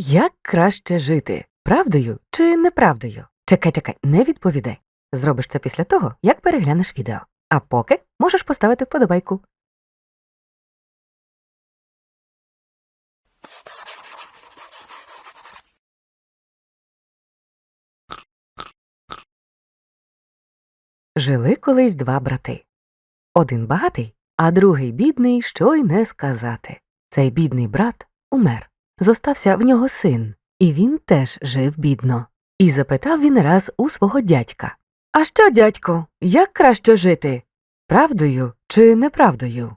Як краще жити? Правдою чи неправдою? Чекай, чекай, не відповідай. Зробиш це після того, як переглянеш відео. А поки можеш поставити вподобайку. Жили колись два брати. Один багатий, а другий бідний, що й не сказати. Цей бідний брат умер. Зостався в нього син, і він теж жив бідно. І запитав він раз у свого дядька А що, дядько, як краще жити? Правдою чи неправдою?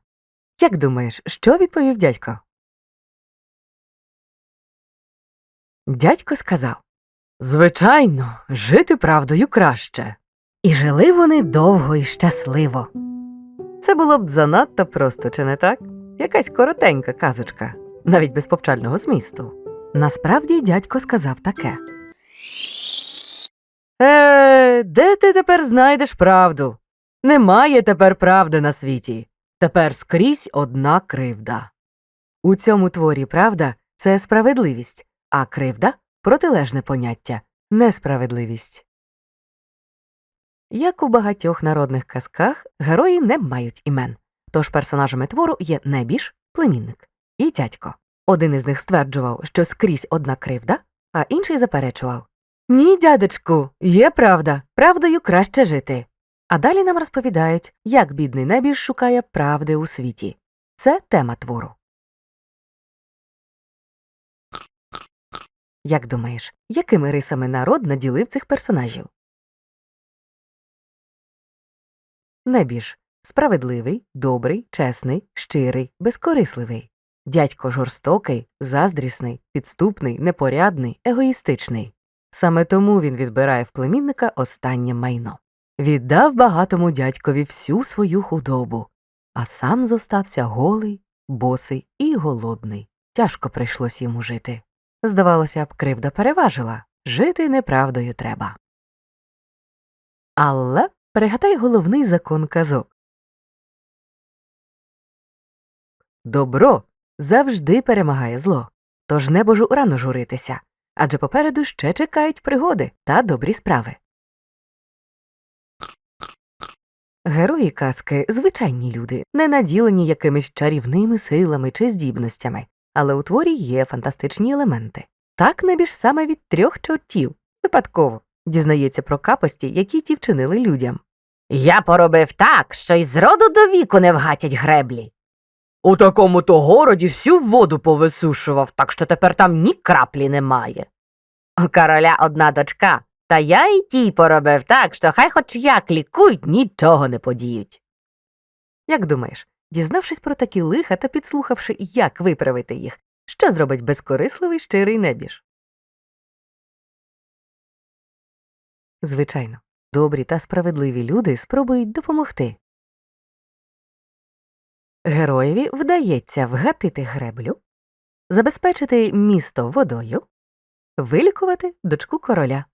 Як думаєш, що відповів дядько? Дядько сказав Звичайно, жити правдою краще. І жили вони довго і щасливо. Це було б занадто просто, чи не так? Якась коротенька казочка, навіть без повчального змісту. Насправді дядько сказав таке. Е, де ти тепер знайдеш правду? Немає тепер правди на світі. Тепер скрізь одна кривда. У цьому творі правда це справедливість, а кривда протилежне поняття несправедливість. Як у багатьох народних казках, герої не мають імен, тож персонажами твору є небіж, племінник і дядько. Один із них стверджував, що скрізь одна кривда, а інший заперечував Ні, дядечку, є правда, правдою краще жити. А далі нам розповідають, як бідний небіж шукає правди у світі. Це тема твору. Як думаєш, якими рисами народ наділив цих персонажів? Небіж справедливий, добрий, чесний, щирий, безкорисливий. Дядько жорстокий, заздрісний, підступний, непорядний, егоїстичний. Саме тому він відбирає в племінника останнє майно. Віддав багатому дядькові всю свою худобу, а сам зостався голий, босий і голодний. Тяжко прийшлось йому жити. Здавалося б, кривда переважила жити неправдою треба. Але пригадай головний закон казок. Добро завжди перемагає зло, тож не божу рано журитися, адже попереду ще чекають пригоди та добрі справи. Герої казки звичайні люди, не наділені якимись чарівними силами чи здібностями, але у творі є фантастичні елементи. Так небіж саме від трьох чортів випадково дізнається про капості, які ті вчинили людям. Я поробив так, що й зроду до віку не вгатять греблі. У такому то городі всю воду Повисушував, так що тепер там ні краплі немає. У короля одна дочка, та я й тій поробив так, що хай хоч як лікують, нічого не подіють. Як думаєш, дізнавшись про такі лиха та підслухавши, як виправити їх, що зробить безкорисливий щирий небіж? Звичайно, добрі та справедливі люди спробують допомогти. Героєві вдається вгатити греблю, забезпечити місто водою, вилікувати дочку короля.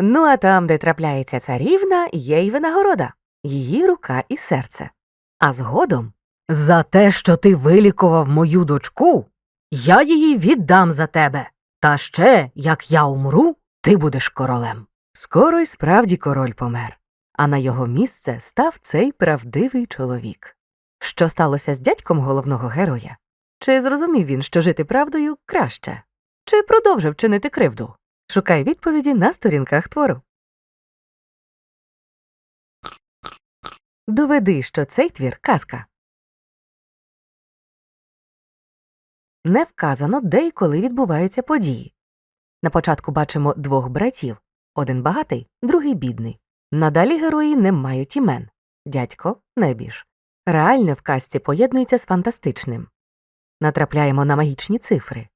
Ну а там, де трапляється царівна, є й винагорода її рука і серце. А згодом За те, що ти вилікував мою дочку, я її віддам за тебе. Та ще, як я умру, ти будеш королем. скоро й справді король помер, а на його місце став цей правдивий чоловік. Що сталося з дядьком головного героя? Чи зрозумів він, що жити правдою краще? Чи продовжив чинити кривду? Шукай відповіді на сторінках твору. Доведи, що цей твір казка. Не вказано, де і коли відбуваються події. На початку бачимо двох братів один багатий, другий бідний. Надалі герої не мають імен дядько небіж. Реальне в казці поєднується з фантастичним. Натрапляємо на магічні цифри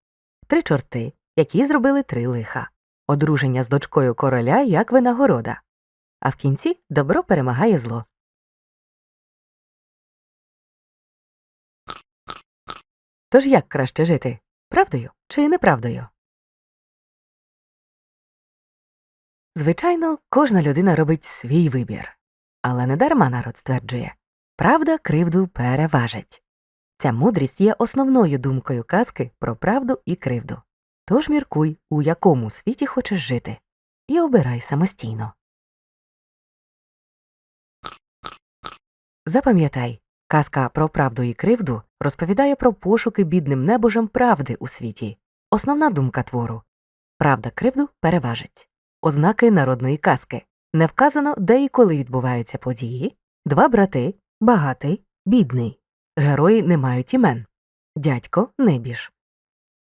три чорти, які зробили три лиха, одруження з дочкою короля як винагорода. А в кінці добро перемагає зло. Тож як краще жити? Правдою чи неправдою? Звичайно, кожна людина робить свій вибір. Але не дарма народ стверджує правда кривду переважить. Ця мудрість є основною думкою казки про правду і кривду. Тож міркуй, у якому світі хочеш жити, і обирай самостійно. Запам'ятай, казка про правду і кривду розповідає про пошуки бідним небожем правди у світі. Основна думка твору правда кривду переважить. Ознаки народної казки. Не вказано, де і коли відбуваються події. Два брати багатий, бідний. Герої не мають імен. Дядько небіж.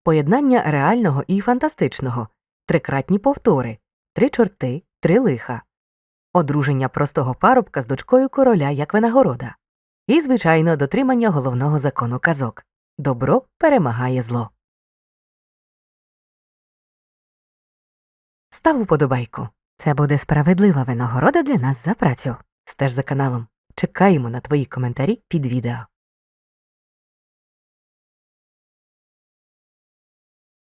Поєднання реального і фантастичного. Трикратні повтори. Три чорти, три лиха. Одруження простого парубка з дочкою короля як винагорода. І, звичайно, дотримання головного закону казок. Добро перемагає зло. Став уподобайку. Це буде справедлива винагорода для нас за працю. Стеж за каналом. Чекаємо на твої коментарі під відео.